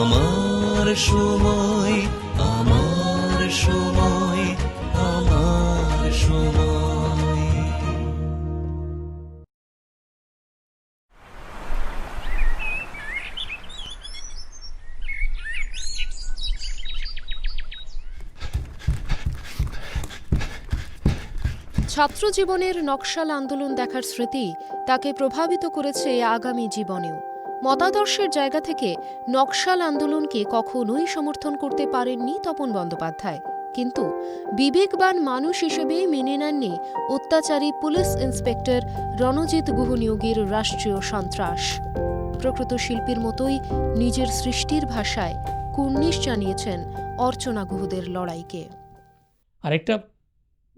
আমার সময় আমার সময় আমার সময়। ছাত্র জীবনের নকশাল আন্দোলন দেখার স্মৃতি তাকে প্রভাবিত করেছে আগামী জীবনেও। মতাদর্শের জায়গা থেকে নকশাল আন্দোলনকে কখনোই সমর্থন করতে পারেননি তপন বন্দ্যোপাধ্যায়। কিন্তু বিবেকবান মানুষ হিসেবে মেনে নেননি অত্যাচারী পুলিশ ইন্সপেক্টর রণজিৎ গুহ নিয়োগের রাষ্ট্রীয় সন্ত্রাস। প্রকৃত শিল্পীর মতোই নিজের সৃষ্টির ভাষায় কুর্নিশ জানিয়েছেন অর্চনা গুহদের লড়াইকে। আরেকটা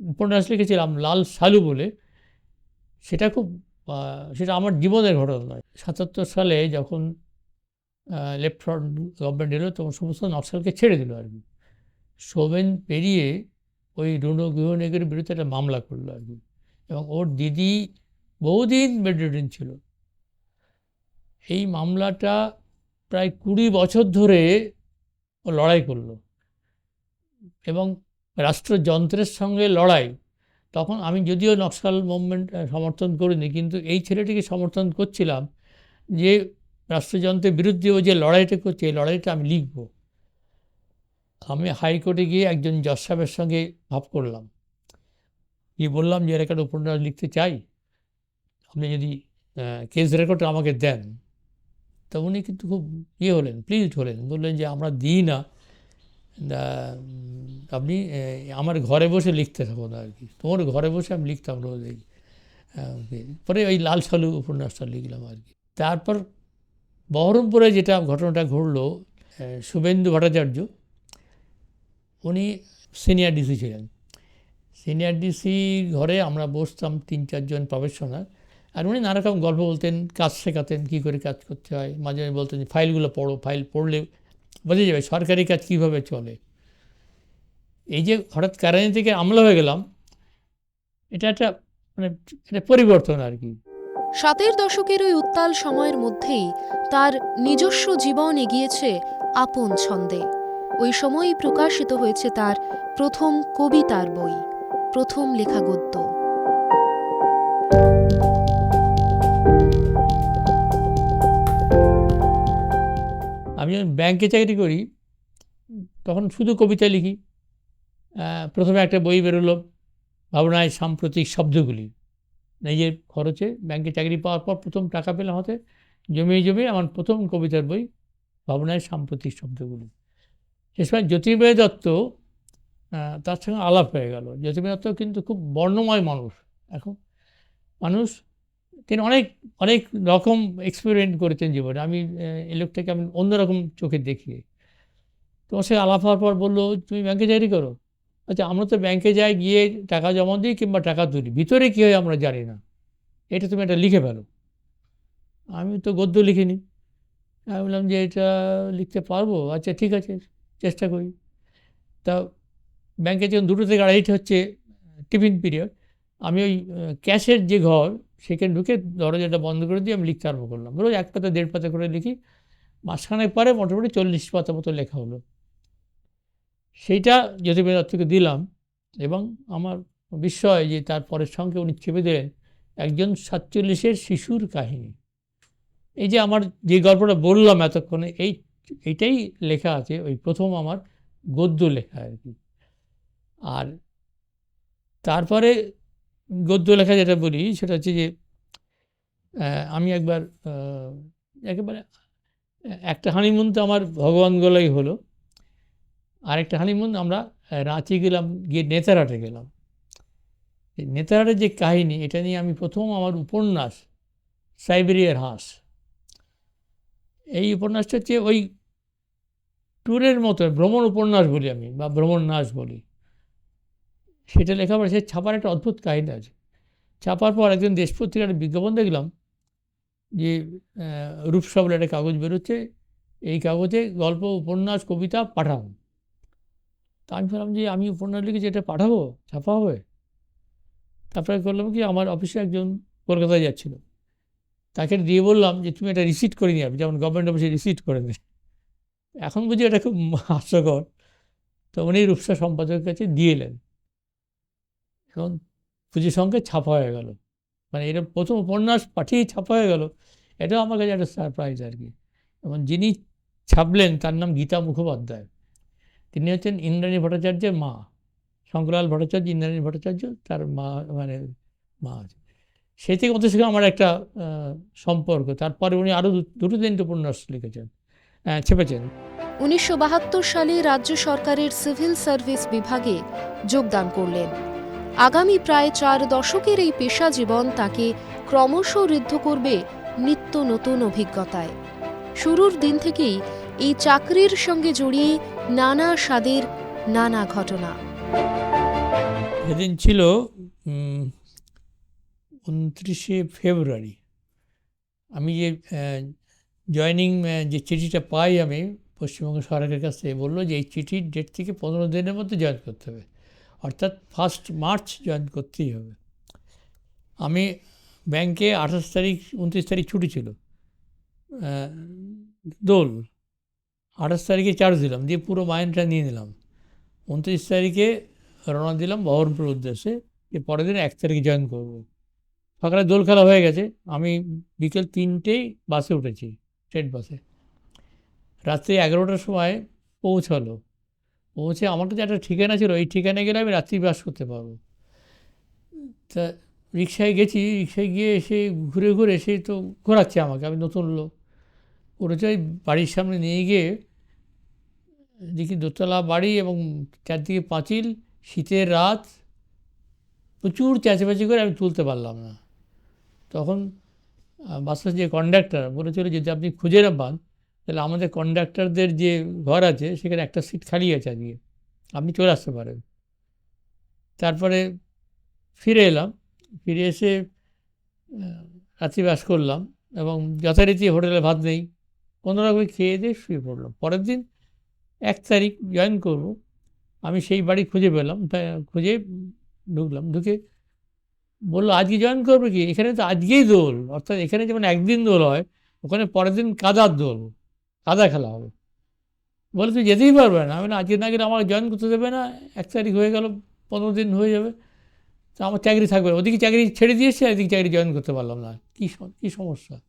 উপন্যাস লিখেছিলাম, লাল সালু বলে। সেটা খুব আহ, সেটা আমার জীবনের ঘটনা নয়। সাতাত্তর সালে যখন লেফট ফ্রন্ট গভর্নমেন্ট এলো তখন সমস্ত নকশালকে ছেড়ে দিল আর কি। সোমেন পেরিয়ে ওই রুনো গৃহনিগের বিরুদ্ধে একটা মামলা করল আর কি। এবং ওর দিদি বহুদিন বেডরিডিন ছিল। এই মামলাটা প্রায় কুড়ি বছর ধরে ও লড়াই করল। এবং রাষ্ট্রযন্ত্রের সঙ্গে লড়াই তখন আমি যদিও নকশাল মুভমেন্ট সমর্থন করিনি, কিন্তু এই ছেলেটিকে সমর্থন করছিলাম যে রাষ্ট্রযন্ত্রের বিরুদ্ধে ও যে লড়াইটা করছে, এই লড়াইটা আমি লিখব। আমি হাইকোর্টে গিয়ে একজন জজ সাহেবের সঙ্গে ভাব করলাম। গিয়ে বললাম যে এরকম উপন্যাস লিখতে চাই। আপনি যদি কেস রেকর্ড আমাকে দেন। তা উনি কিন্তু খুব ইয়ে হলেন প্লিজড হলেন। বললেন যে, আমরা দিই না। আপনি আমার ঘরে বসে লিখতে থাকুন আর কি। তোমার ঘরে বসে আমি লিখতাম রোজ এই পরে ওই লাল সালু উপন্যাসটা লিখলাম আর কি। তারপর বহরমপুরে যেটা ঘটনাটা ঘটলো শুভেন্দু ভট্টাচার্য, উনি সিনিয়র ডিসি ছিলেন। সিনিয়র ডিসি ঘরে আমরা বসতাম তিন চারজন প্রফেশনাল। আর উনি নানা রকম গল্প বলতেন, কাজ শেখাতেন, কী করে কাজ করতে হয়। মাঝে মাঝে বলতেন, ফাইলগুলো পড়ো, ফাইল পড়লে বোঝা যাবে সরকারি কাজ কীভাবে চলে। এই যে হঠাৎ কারানি থেকে আমলা হয়ে গেলাম, এটা একটা মানে এটা পরিবর্তন আর কি। সাতের দশকের ওই উত্তাল সময়ের মধ্যেই তার নিজস্ব জীবন এগিয়েছে আপন ছন্দে। ওই সময়ই প্রকাশিত হয়েছে তার প্রথম কবিতার বই, প্রথম লেখা গদ্য। আমি যখন ব্যাংকে চাকরি করি, তখন শুধু কবিতা লিখি। প্রথমে একটা বই বেরোলো, ভাবনায় সাম্প্রতিক শব্দগুলি। নিজের খরচে ব্যাংকে চাকরি পাওয়ার পর প্রথম টাকা পেলাম হাতে, জমিয়ে জমিয়ে আমার প্রথম কবিতার বই, ভাবনায় সাম্প্রতিক শব্দগুলি। সে সময় জ্যোতির্ময় দত্ত তার সঙ্গে আলাপ হয়ে গেল। জ্যোতির্ময় দত্ত কিন্তু খুব বর্ণময় মানুষ। এখন মানুষ তিনি অনেক অনেক রকম এক্সপেরিমেন্ট করেছেন জীবনে। আমি এই লোকটাকে আমি অন্যরকম চোখে দেখি। তো সে আলাপ হওয়ার পর বলল, তুমি ব্যাংকে চাকরি করো? আচ্ছা আমরা তো ব্যাংকে যাই, গিয়ে টাকা জমা দিই কিংবা টাকা তুলি। ভিতরে কী হয় আমরা জানি না। এটা তুমি একটা লিখে ফেলো। আমি তো গদ্য লিখিনি। আমি বললাম যে, এটা লিখতে পারব? আচ্ছা ঠিক আছে, চেষ্টা করি। তা ব্যাংকে যখন দুটো থেকে আড়াইটে হচ্ছে টিফিন পিরিয়ড আমি ওই ক্যাশের যে ঘর, সেখানে ঢুকে দরজাটা বন্ধ করে দিয়ে আমি লিখতে আরম্ভ করলাম। রোজ এক পাতা, দেড় পাতা করে লিখি। মাসখানেক পরে মোটামুটি চল্লিশ পাতা মতো লেখা হলো। সেইটা জ্যোতিপ্রিয় দত্তকে দিলাম এবং আমার বিস্ময় যে তার পরের সঙ্গে উনি চেপে দিলেন একজন সাতচল্লিশের শিশুর কাহিনী। এই যে আমার যে গল্পটা বললাম এতক্ষণে, এই, এইটাই লেখা আছে, ওই প্রথম আমার গদ্য লেখা আর কি। আর তারপরে গদ্য লেখা যেটা বলি, সেটা হচ্ছে যে আমি একবার একেবারে, একটা হানিমুন তো আমার ভগবান গলাই হলো। আরেকটা হানিমুন আমরা রাঁচি গেলাম, গিয়ে নেতারহাটে গেলাম। নেতারহাটের যে কাহিনী, এটা নিয়ে আমি প্রথম আমার উপন্যাস, সাইবেরিয়ার হাঁস। এই উপন্যাসটা হচ্ছে ওই ট্যুরের মতো, ভ্রমণ উপন্যাস বলি আমি, বা ভ্রমণ নাশ বলি। সেটা লেখা পড়ে, সে ছাপার একটা অদ্ভুত কাহিনী আছে। ছাপার পর একদিন দেশ পত্রিকার বিজ্ঞাপন দেখলাম যে রূপসা বলে একটা কাগজ বেরোচ্ছে, এই কাগজে গল্প, উপন্যাস, কবিতা পাঠাও। তা আমি ভাবলাম যে, আমি উপন্যাস লিখেছি এটা পাঠাবো, ছাপা হবে? তারপরে করলাম কি, আমার অফিসে একজন কলকাতায় যাচ্ছিল। তাকে দিয়ে বললাম যে, তুমি এটা রিসিট করে নিয়ে যেমন গভর্নমেন্ট অফিসে রিসিট করে দেয়। এখন বুঝি এটা খুব হাস্যকর। তো উনি রূপসা সম্পাদকের কাছে দিয়ে এলেন। এখন পুঁজির সঙ্গে ছাপা হয়ে গেল। মানে এটা প্রথম উপন্যাস পাঠিয়ে ছাপা হয়ে গেল। এটাও আমার কাছে একটা সারপ্রাইজ আর কি। এবং যিনি ছাপলেন তার নাম গীতা মুখোপাধ্যায়। তিনি হচ্ছেন ইন্দ্রাণী ভট্টাচার্যের মা। শঙ্করলাল ভট্টাচার্য ইন্দ্রাণী ভট্টাচার্য তার মা মানে মা আছে। সে থেকে ওদের সঙ্গে আমার একটা সম্পর্ক। তারপরে উনি আরও দুটো তিনটে উপন্যাস লিখেছেন। আহ, ছেপেছেন। উনিশশো বাহাত্তর সালে রাজ্য সরকারের সিভিল সার্ভিস বিভাগে যোগদান করলেন। আগামী প্রায় চার দশকের এই পেশা জীবন তাকে ক্রমশ ঋদ্ধ করবে নিত্য নতুন অভিজ্ঞতায়। শুরুর দিন থেকেই এই চাকরির সঙ্গে জড়িয়ে নানা স্বাদের নানা ঘটনা। সেদিন ছিল উনত্রিশে ফেব্রুয়ারি। আমি যে জয়নিং যে চিঠিটা পাই আমি, পশ্চিমবঙ্গ সরকারের কাছ বলল যে, এই চিঠির ডেট থেকে পনেরো দিনের মধ্যে জয়েন করতে হবে। অর্থাৎ ফার্স্ট মার্চ জয়েন করতেই হবে। আমি ব্যাংকে আঠাশ তারিখ, উনত্রিশ তারিখ ছুটি ছিল। দোল। আঠাশ তারিখে চার্জ দিলাম, দিয়ে পুরো মাইনটা নিয়ে নিলাম। উনত্রিশ তারিখে রওনা দিলাম বহরমপুর উদ্দেশ্যে যে পরের দিন এক তারিখে জয়েন করব। সকালে দোল খেলা হয়ে গেছে, আমি বিকেল তিনটেই বাসে উঠেছি স্টেট বাসে রাত্রি এগারোটার সময় পৌঁছালো। পৌঁছে আমার কাছে একটা ঠিকানা ছিল, এই ঠিকানায় গেলে আমি রাত্রি বাস করতে পারব। তা রিক্সায় গেছি, রিক্সায় গিয়ে এসে ঘুরে ঘুরে এসে তো ঘোরাচ্ছে আমাকে, আমি নতুন লোক। ওটা ওই বাড়ির সামনে নিয়ে গিয়ে দেখি দোতলা বাড়ি এবং চারদিকে পাঁচিল, শীতের রাত, প্রচুর চেঁচামেচি করে আমি তুলতে পারলাম না। তখন বাসের যে কন্ডাক্টর বলেছিল যদি আপনি খুঁজে না পান তাহলে আমাদের কন্ডাক্টরদের যে ঘর আছে সেখানে একটা সিট খালি আছে আজকে। আপনি চলে আসতে পারেন। তারপরে ফিরে এলাম। ফিরে এসে আহ, রাত্রিবাস করলাম এবং যথারীতি হোটেলে ভাত নেই। কোনো রকমে খেয়ে দিয়ে শুয়ে পড়লাম। পরের দিন এক তারিখ জয়েন করব। আমি সেই বাড়ি খুঁজে পেলাম। খুঁজে ঢুকলাম। ঢুকে বলল আজকে জয়েন করবে কি? এখানে তো আজকেই দোল। অর্থাৎ এখানে যেমন একদিন দোল হয় ওখানে পরের দিন কাদার দোল। কাদা খেলা হবে। বলে তুই যেতেই পারবে না। আমি না আজকে না গেলে আমার জয়েন করতে দেবে না, এক তারিখ হয়ে গেল, পনেরো দিন হয়ে যাবে। তো আমার চাকরি থাকবে। ওদিকে চাকরি ছেড়ে দিয়েছে এদিকে চাকরি জয়েন করতে পারলাম না। কী কী সমস্যা?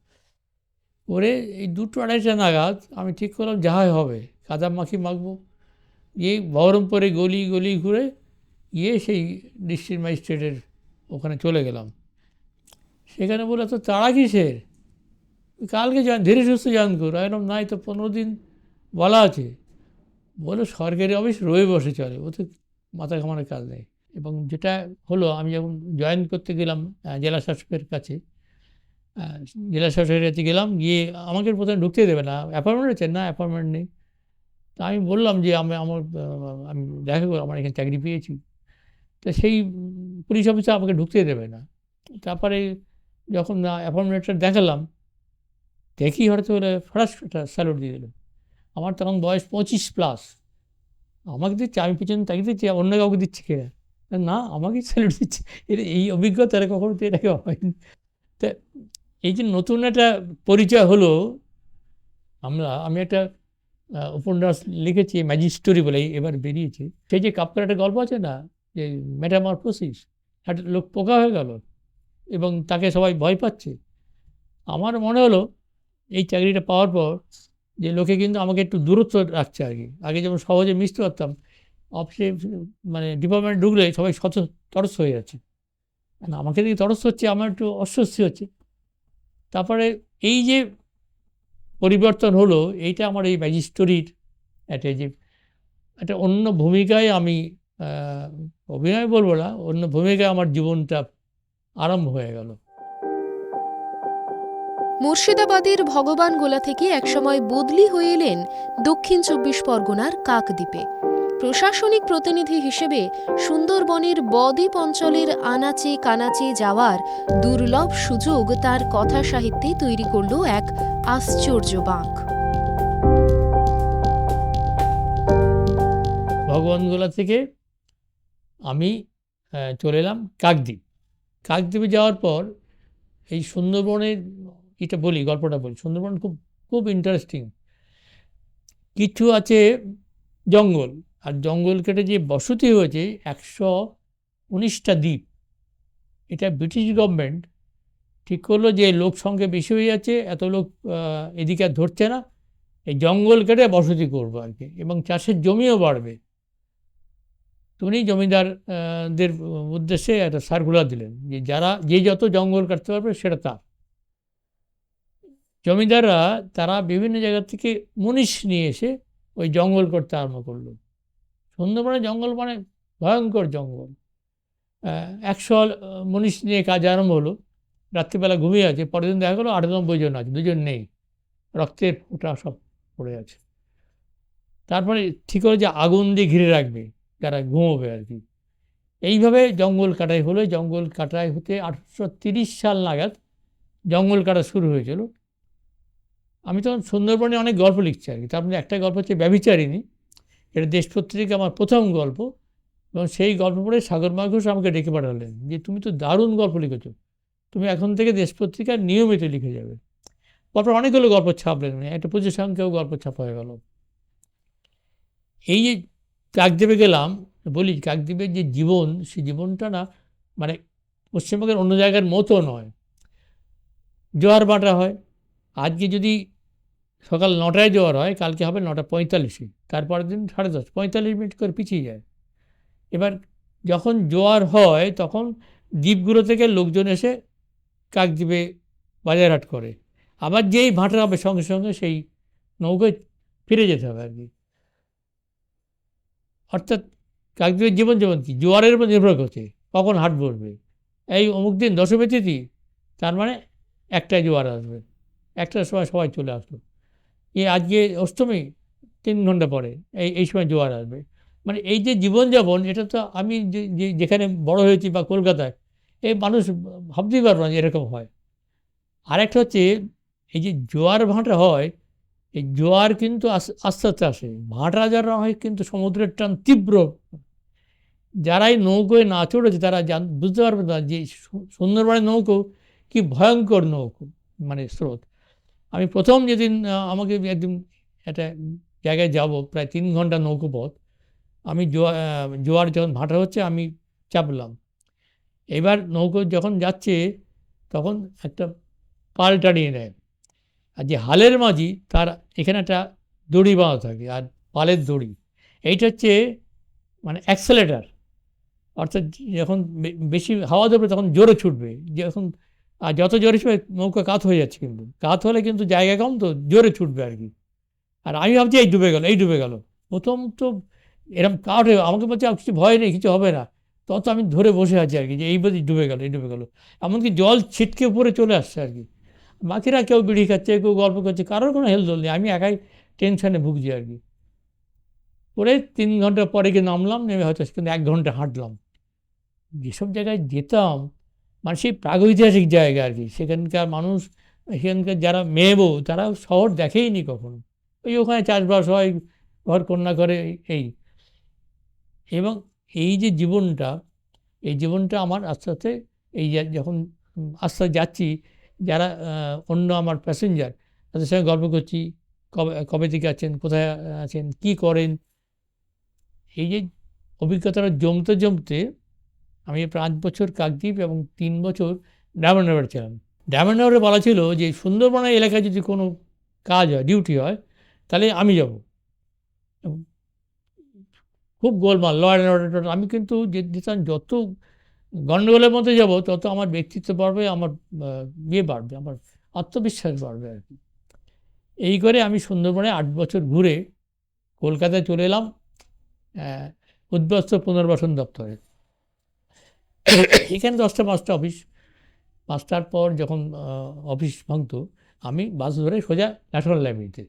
ওরে, এই দুটো আড়াইটা নাগাদ আমি ঠিক করলাম, যাহাই হবে কাদা মাখি মাখবো। গিয়ে বহরমপুরে গলি গলি ঘুরে গিয়ে সেই ডিস্ট্রিক্ট ম্যাজিস্ট্রেটের ওখানে চলে গেলাম। সেখানে বলে তো তাড়া কিসের? কালকে জয়েন ধীরে সুস্থ জয়েন করো একদম নাই তো পনেরো দিন বলা আছে। বলে সরকারি অফিস রয়ে বসে চলে, ও তো মাথা ঘামানোর কাজ নেই। এবং যেটা হলো, আমি যখন জয়েন করতে গেলাম জেলা শাসকের কাছে জেলা শাসকের কাছে গেলাম, গিয়ে আমাকে প্রথমে ঢুকতে দেবে না অ্যাপয়েন্টমেন্ট আছে না অ্যাপয়েন্টমেন্ট নেই। তা আমি বললাম যে, আমি, আমার, আমি দেখা করো আমার এখানে চাকরি পেয়েছি। তো সেই পুলিশ অফিসে আমাকে ঢুকতে দেবে না। তারপরে যখন অ্যাপয়েন্টমেন্টটা দেখালাম দেখি হয়তো বলে ফরাস একটা স্যালুট দিয়ে দিল। আমার তখন বয়স পঁচিশ প্লাস আমাকে দিচ্ছে, আমি পিছনে তাকে দিচ্ছি অন্য কাউকে দিচ্ছি কে? না আমাকেই স্যালুট দিচ্ছে। এটা এই অভিজ্ঞতাটা কখনো তো এটাকে হয়নি তা এই যে নতুন একটা পরিচয় হলো, আমরা, আমি একটা উপন্যাস লিখেছি ম্যাজিক স্টোরি বলে এবার বেরিয়েছে। সেই যে কাপকার একটা গল্প আছে না, যে মেটামরফোসিস একটা লোক পোকা হয়ে গেল এবং তাকে সবাই ভয় পাচ্ছে। আমার মনে হলো এই চাকরিটা পাওয়ার পর যে লোকে কিন্তু আমাকে একটু দূরত্ব রাখছে আর কি। আগে যেমন সহজে মিশতে পারতাম, অফিসে মানে ডিপার্টমেন্ট ঢুকলে সবাই শত তরস হয়ে যাচ্ছে। না আমাকে দেখে তরস হচ্ছে, আমার একটু অস্বস্তি হচ্ছে। তারপরে এই যে পরিবর্তন হলো, এইটা আমার এই ম্যাজিস্টোরির একটা যে একটা অন্য ভূমিকায় আমি অভিনয় বলব না, অন্য ভূমিকায় আমার জীবনটা আরম্ভ হয়ে গেল। মুর্শিদাবাদের ভগবান গোলা থেকে একসময় বদলি হয়ে এলেন দক্ষিণ চব্বিশ পরগনার কাকদ্বীপে। প্রশাসনিক প্রতিনিধি হিসেবে সুন্দরবনের বদ্বীপ অঞ্চলের আনাচে কানাচে যাওয়ার দুর্লভ সুযোগ তার কথা সাহিত্যে তৈরি করল এক আশ্চর্য বাঁক। ভগবানগোলা থেকে আমি চলে এলাম কাকদ্বীপ। কাকদ্বীপে যাওয়ার পর এই সুন্দরবনের এটা বলি গল্পটা বলি। সুন্দরবন খুব খুব ইন্টারেস্টিং কিছু আছে জঙ্গল আর জঙ্গল কেটে যে বসতি হয়েছে একশো উনিশটা দ্বীপ। এটা ব্রিটিশ গভর্নমেন্ট ঠিক করল যে লোক সংখ্যা বেশি হয়ে যাচ্ছে এত লোক এদিকে আর ধরছে না। এই জঙ্গল কেটে বসতি করব আর কি এবং চাষের জমিও বাড়বে। উনি জমিদার আহ, দের উদ্দেশ্যে একটা সার্কুলার দিলেন যে যারা যে যত জঙ্গল কাটতে পারবে সেটা তার। জমিদাররা তারা বিভিন্ন জায়গা থেকে মুনিশ নিয়ে এসে ওই জঙ্গল করতে আরম্ভ করল। সুন্দরবনে জঙ্গল মানে ভয়ঙ্কর জঙ্গল। একশো মুনিশ নিয়ে কাজ আরম্ভ হলো। রাত্রিবেলা ঘুমিয়ে আছে, পরের দিন দেখা গেলো আটানব্বই জন আছে, দুজন নেই। রক্তের ফোঁটা সব পড়ে আছে। তারপরে ঠিক হলো যে আগুন দিয়ে ঘিরে রাখবে, যারা ঘুমোবে আর কি। এইভাবে জঙ্গল কাটাই হলো। জঙ্গল কাটাই হতে আঠারোশো সাল নাগাদ জঙ্গল কাটা শুরু হয়েছিল। আমি তখন সুন্দরবনে অনেক গল্প লিখছি আর কি। তার মধ্যে একটা গল্প হচ্ছে ব্যবিচারিণী এটা দেশ পত্রিকা আমার প্রথম গল্প এবং সেই গল্প পড়ে সাগর মাঘোষ আমাকে ডেকে পাঠালেন যে, তুমি তো দারুণ গল্প লিখেছ। তুমি এখন থেকে দেশ পত্রিকার নিয়মিত লিখে যাবে। তারপর অনেকগুলো গল্প ছাপলেন মানে একটা পুজোর সংখ্যাও গল্প ছাপা হয়ে গেল। এই যে কাকদ্বীপে গেলাম, বলি কাকদ্বীপের যে জীবন, সেই জীবনটা না মানে পশ্চিমবঙ্গের অন্য জায়গার মতো নয়। জোয়ার বাটা হয়। আজকে যদি সকাল নটায় জোয়ার হয়, কালকে হবে নটা পঁয়তাল্লিশে। তারপরের দিন সাড়ে দশ, পঁয়তাল্লিশ মিনিট করে পিছিয়ে যায়। এবার যখন জোয়ার হয়, তখন দ্বীপগুলো থেকে লোকজন এসে কাকদ্বীপে বাজারহাট করে। আবার যেই ভাটা হবে সঙ্গে সঙ্গে সেই নৌকায় ফিরে যেতে হবে আর কি। অর্থাৎ কাকদ্বীপের জীবন যেমন কি জোয়ারের উপর নির্ভর করছে, কখন হাট বসবে। এই অমুক দিন দশমী তিথি, তার মানে একটাই জোয়ার আসবে, একটার সময় সবাই চলে আসলো। এই আজকে অষ্টমী, তিন ঘণ্টা পরে, এই এই সময় জোয়ার আসবে। মানে এই যে জীবনযাপন, এটা তো আমি যে- যেখানে বড় হয়েছি বা কলকাতায়, এই মানুষ ভাবতেই পারব না যে এরকম হয়। আরেকটা হচ্ছে, এই যে জোয়ার ভাঁটা হয়, এই জোয়ার কিন্তু আস- আস্তে আস্তে আসে। ভাঁটা যারা হয় কিন্তু সমুদ্রের টান তীব্র। যারাই নৌকোয় না চড়েছে, তারা জান, বুঝতে পারবে না যে সুন্দরবনের নৌকো কি ভয়ঙ্কর নৌকো মানে স্রোত। আমি প্রথম যেদিন আমাকে একদিন একটা জায়গায় যাব, প্রায় তিন ঘণ্টা নৌকোপথ আমি জোয়ার জোয়ার যখন ভাটা হচ্ছে, আমি চাপলাম। এবার নৌকো যখন যাচ্ছে, তখন একটা পাল টানিয়ে নেয়। আর যে হালের মাঝি, তার এখানে একটা দড়ি বাঁধা থাকে, আর পালের দড়ি। এইটা হচ্ছে মানে অ্যাক্সেলেটার অর্থাৎ যখন বেশি হাওয়া ধরবে, তখন জোরে ছুটবে। যখন আর যত জোরে ছুটবে, নৌকা কাত হয়ে যাচ্ছে কিন্তু। কাত হলে কিন্তু জায়গা কম তো, জোরে ছুটবে আর কি। আর আমি ভাবছি এই ডুবে গেল, এই ডুবে গেল। প্রথম তো এরকম কাঠ আমাকে বলছে, "আর কিছু ভয় নেই, কিছু হবে না। তত আমি ধরে বসে আছি আর কি, যে এই বলছি ডুবে গেল, এই ডুবে গেল। এমনকি জল ছিটকে পরে চলে আসছে আর কি। বাকিরা কেউ বিড়ি খাচ্ছে, কেউ গল্প করছে, কারোর কোনো হেলদোল নেই, আমি একাই টেনশনে ভুগছি আর কি। পরে তিন ঘণ্টা পরে গিয়ে নামলাম, নেমে হয়তো কিন্তু এক ঘণ্টা হাঁটলাম। যেসব জায়গায় যেতাম মানে সেই প্রাগৈতিহাসিক জায়গা আর কি। সেখানকার মানুষ, সেখানকার যারা মেয়ে বউ, তারা শহর দেখেইনি কখনো। ওই ওখানে চাষবাস হয়, ঘর কন্যা করে, এই। এবং এই যে জীবনটা, এই জীবনটা আমার আস্তে আস্তে এই যখন আস্তে যাচ্ছি, যারা অন্য আমার প্যাসেঞ্জার তাদের সঙ্গে গল্প করছি, কবে কবে থেকে আছেন, কোথায় আছেন, কি করেন, এই যে অভিজ্ঞতাটা জমতে জমতে আমি পাঁচ বছর কাকদ্বীপ এবং তিন বছর ডায়মন্ড হারবার ছিলাম। ডায়মন্ড হারবারে বলা ছিল যে সুন্দরবন এলাকায় যদি কোনো কাজ হয় ডিউটি হয়, তাহলে আমি যাব। খুব গোলমাল ল অ্যান্ড অর্ডার আমি কিন্তু যেতাম যত গণ্ডগোলের মধ্যে যাব, তত আমার ব্যক্তিত্ব বাড়বে, আমার ইয়ে বাড়বে, আমার আত্মবিশ্বাস বাড়বে আর কি। এই করে আমি সুন্দরবনে আট বছর ঘুরে কলকাতায় চলে এলাম উদ্বস্ত পুনর্বাসন দপ্তরে। এখানে দশটা পাঁচটা অফিস পাঁচটার পর যখন অফিস ভাঙতো, আমি বাস ধরে সোজা ন্যাশনাল লাইব্রেরিতে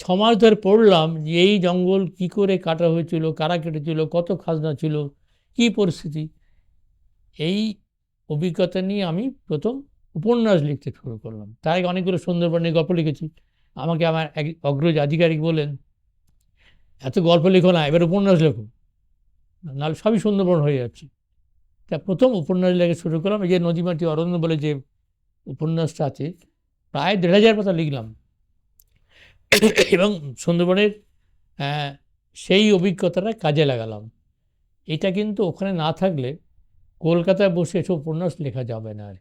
ছ মাস ধরে পড়লাম যে এই জঙ্গল কি করে কাটা হয়েছিল, কারা কেটেছিল, কত খাজনা ছিল, কি পরিস্থিতি। এই অভিজ্ঞতা নিয়ে আমি প্রথম উপন্যাস লিখতে শুরু করলাম। তার আগে অনেকগুলো সুন্দরবনের গল্প লিখেছি। আমাকে আমার এক অগ্রজ আধিকারিক বলেন, এত গল্প লেখো না, এবার উপন্যাস লেখো। নাহলে সবই সুন্দরবন হয়ে যাচ্ছে। তা প্রথম উপন্যাস লেখা শুরু করলাম। এই যে নদীমাটি অরণ্য বলে যে উপন্যাসটা আছে, প্রায় দেড় হাজার পাতা লিখলাম। এবং সুন্দরবনের সেই অভিজ্ঞতাটা কাজে লাগালাম। এটা কিন্তু ওখানে না থাকলে কলকাতায় বসে এসব উপন্যাস লেখা যাবে না আর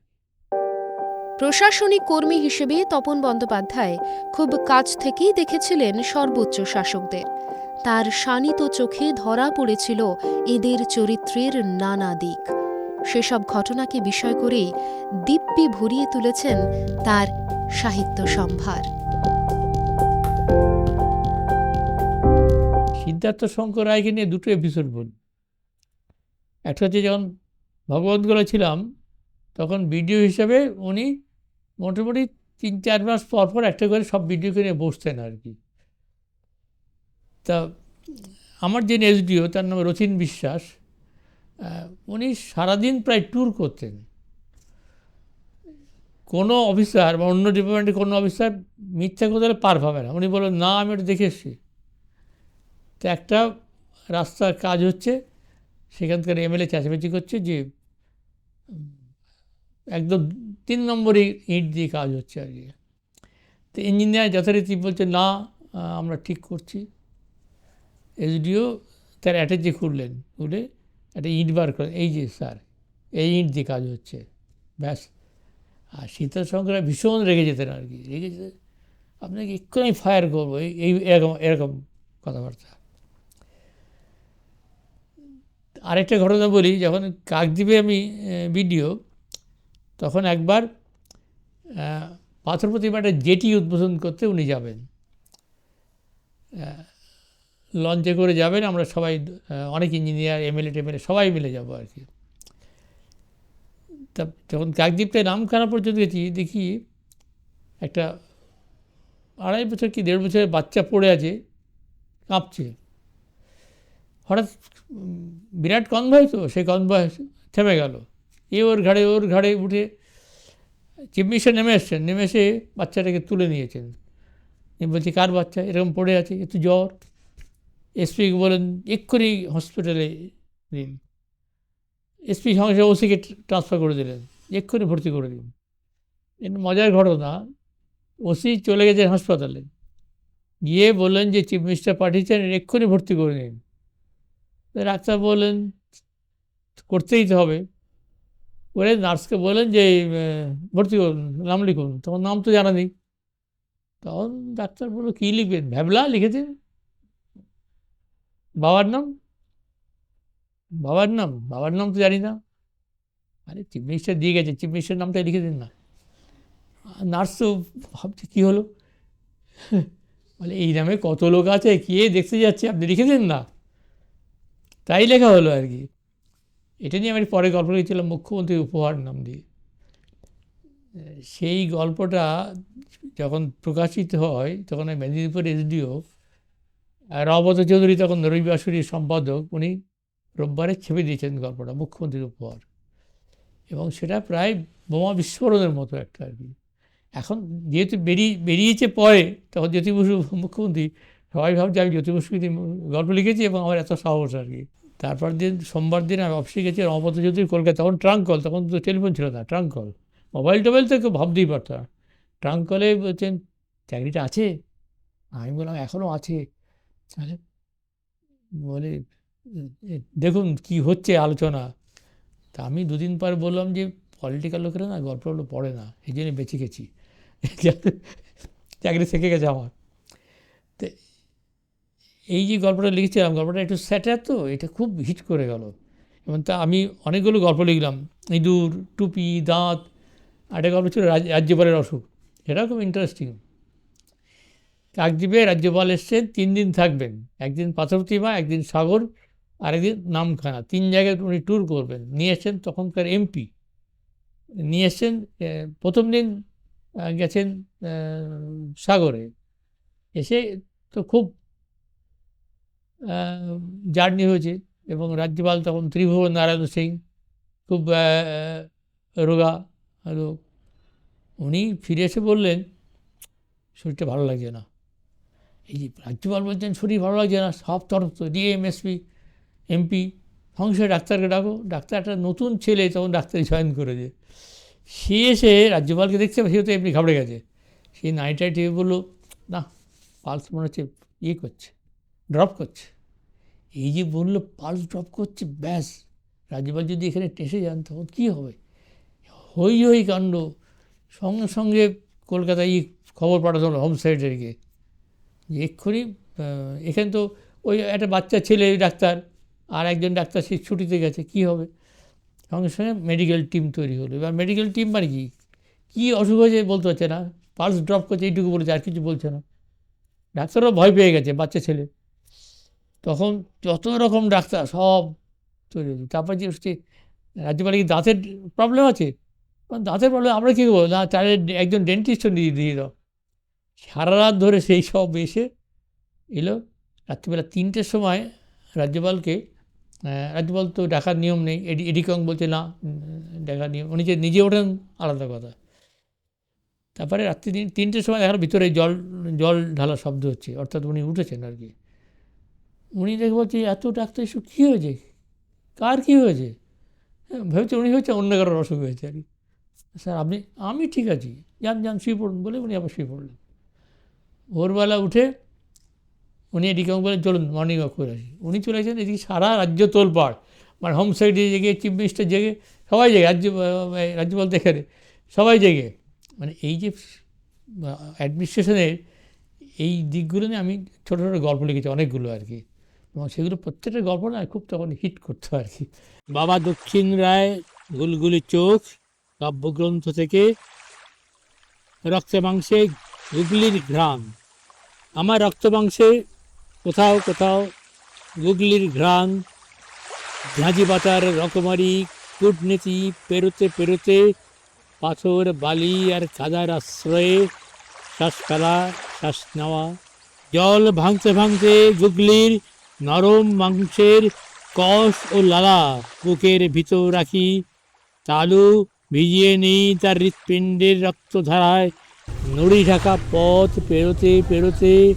প্রশাসনিক কর্মী হিসেবে তপন বন্দ্যোপাধ্যায় খুব কাছ থেকেই দেখেছিলেন সর্বোচ্চ শাসকদের। তার শানিত চোখে ধরা পড়েছিল এদের চরিত্রের নানা দিক। সেসব ঘটনাকে বিষয় করেই দিব্যি ভরিয়ে তুলেছেন তার সাহিত্য সম্ভার। সিদ্ধার্থ শঙ্কর রায়কে নিয়ে দুটো এপিসোড বলি। একটা হচ্ছে যখন ভগবতগোলা ছিলাম, তখন ভিডিও হিসাবে উনি মোটামুটি তিন চার মাস পর পর একটা করে সব ভিডিওকে নিয়ে বসতেন আর কি। তা আমার যে এসডিও, তার নাম রচিন বিশ্বাস উনি সারাদিন প্রায় ট্যুর করতেন। কোনো অফিসার বা অন্য ডিপার্টমেন্টের কোনো অফিসার মিথ্যা বলে পার পাবে না। উনি বললেন, না, আমি ওটা দেখে এসেছি। তো একটা রাস্তার কাজ হচ্ছে, সেখানকার এমএলএ চেঁচামেচি করছে যে একদম তিন নম্বরই ইট দিয়ে কাজ হচ্ছে আর কি। তো ইঞ্জিনিয়ার যথারীতি বলছে, না আমরা ঠিক করছি। এসডিও তার অ্যাটাচে খুললেন, খুলে একটা ইট বার করে এই যে স্যার, এই ইট দিয়ে কাজ হচ্ছে, ব্যাস। আর শীতল শঙ্করা ভীষণ রেগে যেতেন আর কি, রেগে যেতেন আপনাকে এক্ষুনি ফায়ার করব, এই এরকম এরকম কথাবার্তা। আরেকটা ঘটনা বলি, যখন কাকদ্বীপে আমি ভিডিও তখন একবার পাথর প্রতিমা একটা জেটি উদ্বোধন করতে উনি যাবেন। লঞ্চে করে যাবেন, আমরা সবাই অনেক ইঞ্জিনিয়ার, এমএলএ, টেমএলএ, সবাই মিলে যাব আর কি। তা যখন কাকদ্বীপটায় নামখানা পর্যন্ত গেছি, দেখি একটা আড়াই বছর কি দেড় বছরের বাচ্চা পড়ে আছে, কাঁপছে। হঠাৎ বিরাট কনভয় তো, সেই কনভয় থেমে গেল। এ ওর ঘাড়ে ওর ঘাড়ে উঠে চিফ নেমে এসছেন, নেমে এসে বাচ্চাটাকে তুলে নিয়েছেন। বলছি, কার বাচ্চা? এরকম পড়ে আছে? একটু জ্বর? এসপিকে বলেন এক্ষুনি হসপিটালে নিন এসপি সঙ্গে সঙ্গে ওসিকে ট্রান্সফার করে দিলেন। এক্ষুনি ভর্তি করে দিন। কিন্তু মজার ঘটনা ওসি চলে গেছেন হাসপাতালে। গিয়ে বললেন যে চিফ মিনিস্টার পাঠিয়েছেন, এর এক্ষুনি ভর্তি করে নিন ডাক্তার বললেন, করতেই তো হবে। করে নার্সকে বললেন যে ভর্তি করুন, নাম লিখুন। তখন নাম তো জানা নেই। তখন ডাক্তার বলল, কী লিখবেন? ভ্যাবলা লিখেছেন। বাবার নাম? বাবার নাম? বাবার নাম তো জানি না। আরে, চিফ মিনিস্টার দিয়ে গেছে। চিফ মিনিস্টার নামটা লিখে দিন না। নার্স তো ভাবছে কী হলো? বলে, এই নামে কত লোক আছে, কে দেখতে যাচ্ছে, আপনি লিখে দিন না। তাই লেখা হলো আর কি। এটা নিয়ে আমি পরে গল্প লিখেছিলাম মুখ্যমন্ত্রী উপহার নাম দিয়ে। সেই গল্পটা যখন প্রকাশিত হয়, তখন ওই মেদিনীপুর এসডিও রবত চৌধুরী তখন রবিবাসুরীর সম্পাদক, উনি রোববারে ছেপে দিয়েছেন গল্পটা, মুখ্যমন্ত্রীর উপহার এবং সেটা প্রায় বোমা বিস্ফোরণের মতো একটা আর কি। এখন যেহেতু বেরিয়ে, বেরিয়েছে পরে, তখন জ্যোতি বসু মুখ্যমন্ত্রী সবাই ভাবছে, আমি জ্যোতি বসুকে গল্প লিখেছি এবং আমার এত সাহস আর কি। তারপর দিন, সোমবার দিন আমি অফিসে গেছি রমাপত চৌধুরী কলকাতা, তখন ট্রাঙ্ক কল, তখন তো টেলিফোন ছিল না, ট্রাঙ্ক কল। মোবাইল টোবাইল তো কেউ ভাবতেই পারতো না। ট্রাঙ্ক কলে বলছেন, চাকরিটা আছে? আমি বললাম এখনও আছে। বলে দেখুন কি হচ্ছে আলোচনা। তা আমি দুদিন পর বললাম যে পলিটিক্যাল লোকেরা না গল্পগুলো পড়ে না, এই জন্য বেঁচে গেছি। চাকরি থেকে গেছে আমার। তো, এই যে গল্পটা লিখেছিলাম, গল্পটা একটু স্যাটার তো, এটা খুব হিট করে গেল। এবং তা আমি অনেকগুলো গল্প লিখলাম, ইঁদুর, টুপি, দাঁত একটা গল্প ছিল রাজ- রাজ্যপালের অসুখ। সেটাও খুব ইন্টারেস্টিং কাকদ্বীপে রাজ্যপাল এসছেন, তিন দিন থাকবেন। একদিন পাথরপ্রতিমা একদিন সাগর আর একদিন নামখানা। তিন জায়গায় উনি ট্যুর করবেন। নিয়ে এসছেন তখনকার এমপি নিয়ে এসছেন প্রথম দিন গেছেন সাগরে। এসে তো খুব জার্নি হয়েছে এবং রাজ্যপাল তখন ত্রিভুবন নারায়ণ সিং, খুব রোগা লোক উনি ফিরে এসে বললেন, শরীরটা ভালো লাগছে না। এই যে রাজ্যপাল বলছেন, শরীর ভালো লাগছে না, সব তরফ তো ডিএমএসপি এমপি সংসদে ডাক্তারকে ডাকো, ডাক্তার একটা নতুন ছেলে তখন ডাক্তারি জয়েন করেছে। সে এসে রাজ্যপালকে দেখছে সে তো এমনি ঘাবড়ে গেছে। সে নাইটাই টিভি বলল, না, পালস মনে হচ্ছে ইয়ে করছে ড্রপ করছে। এই যে বলল, পালস ড্রপ করছে, ব্যাস। রাজ্যপাল যদি এখানে টেসে যান, তখন কী হবে? হই হই কাণ্ড। সঙ্গে সঙ্গে কলকাতায় খবর পাঠাতে হলো হোম সেক্রেটারিকে। যে এক্ষুনি এখানে তো ওই একটা বাচ্চা ছেলে ডাক্তার আর একজন ডাক্তার সে ছুটিতে গেছে কি হবে? সঙ্গে সঙ্গে মেডিকেল টিম তৈরি হলো। এবার মেডিকেল টিম মানে কি? কী অসুখ হয়েছে বলতে পারছে না। পালস ড্রপ করছে এইটুকু বলেছে আর কিছু বলছে না। ডাক্তারও ভয় পেয়ে গেছে বাচ্চা ছেলে। তখন যত রকম ডাক্তার সব তৈরি হয়েছে তারপর যে হচ্ছে রাজ্যপালে কি দাঁতের প্রবলেম আছে? বললাম, দাঁতের প্রবলেম আমরা কী করব? না তাহলে একজন ডেন্টিস্টও দিয়ে দিয়ে দাও সারা রাত ধরে সেই সব এসে এলো। রাত্রিবেলা তিনটের সময় রাজ্যপালকে রাজ্যপাল তো ডাকার নিয়ম নেই। এডি এডিকং বলছে না ডাকার নিয়ম উনি যে নিজে ওঠেন আলাদা কথা। তারপরে রাত্রি তিন তিনটের সময় দেখার ভিতরে জল জল ঢালা শব্দ হচ্ছে অর্থাৎ উনি উঠেছেন আর কি। উনি দেখে বলছে এত ডাক্তার এসব কী হয়েছে? কার কী হয়েছে? হ্যাঁ, ভেবেছে উনি হচ্ছে অন্য কারোর অসুখ হয়েছে আর কি। স্যার আপনি আমি ঠিক আছি। যান যান শুয়ে পড়ুন বলে উনি আবার শুয়ে পড়লেন। ভোরবেলা উঠে উনি এদিকে বলে, চলুন মর্নিং ওয়াক করে আসি। উনি চলে গেছেন এদিকে সারা রাজ্য তোলপাড় মানে হোম সাইডে জেগে চিফ মিনিস্টার জেগে, সবাই জেগে, রাজ্য রাজ্যপাল দেখে সবাই জেগে। মানে এই যে অ্যাডমিনিস্ট্রেশনের এই দিকগুলো নিয়ে আমি ছোটো ছোটো গল্প লিখেছি, অনেকগুলো আর কি। এবং সেগুলো প্রত্যেকটা গল্প না খুব তখন হিট করতো আর কি। বাবা দক্ষিণ রায়, গুলগুলি চোখ, কাব্যগ্রন্থ থেকে রক্তে মাংসে গুগলির ঘ্রাণ। আমার রক্ত মাংসে কোথাও কোথাও গুগলির ঘ্রাণ ঝাঁঝি পাতার রকমারি, কূটনীতি পেরোতে পেরোতে, পাথর, বালি আর কাদার আশ্রয়ে শ্বাস ফেলা শ্বাস নেওয়া। জল ভাঙতে ভাঙতে গুগলির নরম মাংসের কষ ও লালা বুকের ভিতর রাখি। তালু ভিজিয়ে নিই তার হৃৎপিণ্ডের রক্তধারায়। নুড়ি ঢাকা পথ পেরোতে পেরোতে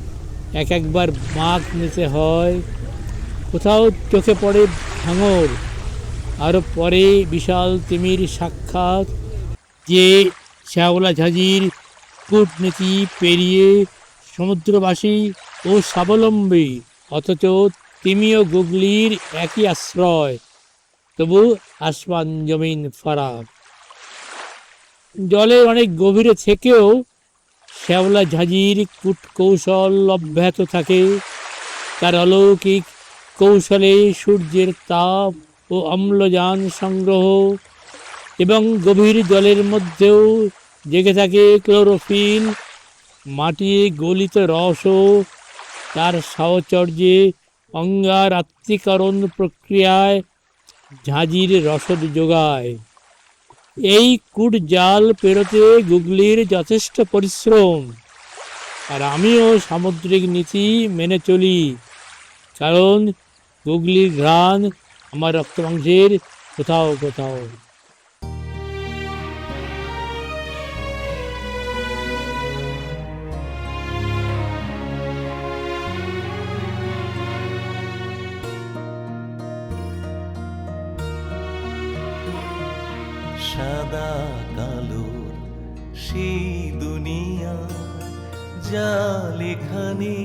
এক একবার মাখ নিতে হয়। কোথাও চোখে পড়ে ভাঙর আরও পরে বিশাল তিমির সাক্ষাৎ। যে শ্যাওলা ঝাঁঝির কূটনীতি পেরিয়ে সমুদ্রবাসী ও স্বাবলম্বী, অথচ তিমিও গুগলির একই আশ্রয়। তবু আসমান জমিন ফারাক। জলে অনেক গভীরে থেকেও শ্যাওলা ঝাঁঝির কূট কৌশল অব্যাহত থাকে। তার অলৌকিক কৌশলে সূর্যের তাপ ও অম্লজান সংগ্রহ এবং গভীর জলের মধ্যেও জেগে থাকে ক্লোরোফিল, মাটি গলিত রসও তার সাহচর্যে অঙ্গার আত্মীকরণ প্রক্রিয়ায় ঝাঁঝির রসদ যোগায়। এই কুট জাল পেরোতে গুগলির যথেষ্ট পরিশ্রম। আর আমিও সামুদ্রিক নীতি মেনে চলি, কারণ গুগলির ঘ্রাণ আমার রক্তমাংসের কোথাও কোথাও। সাদা কালোর সেই দুনিয়া, যা লেখানে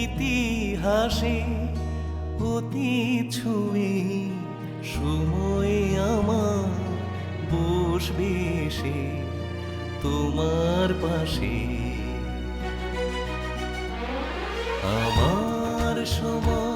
ইতিহাসে অতি ছুঁয়ে সময় আমার বসবে সে তোমার পাশে। আমার সময়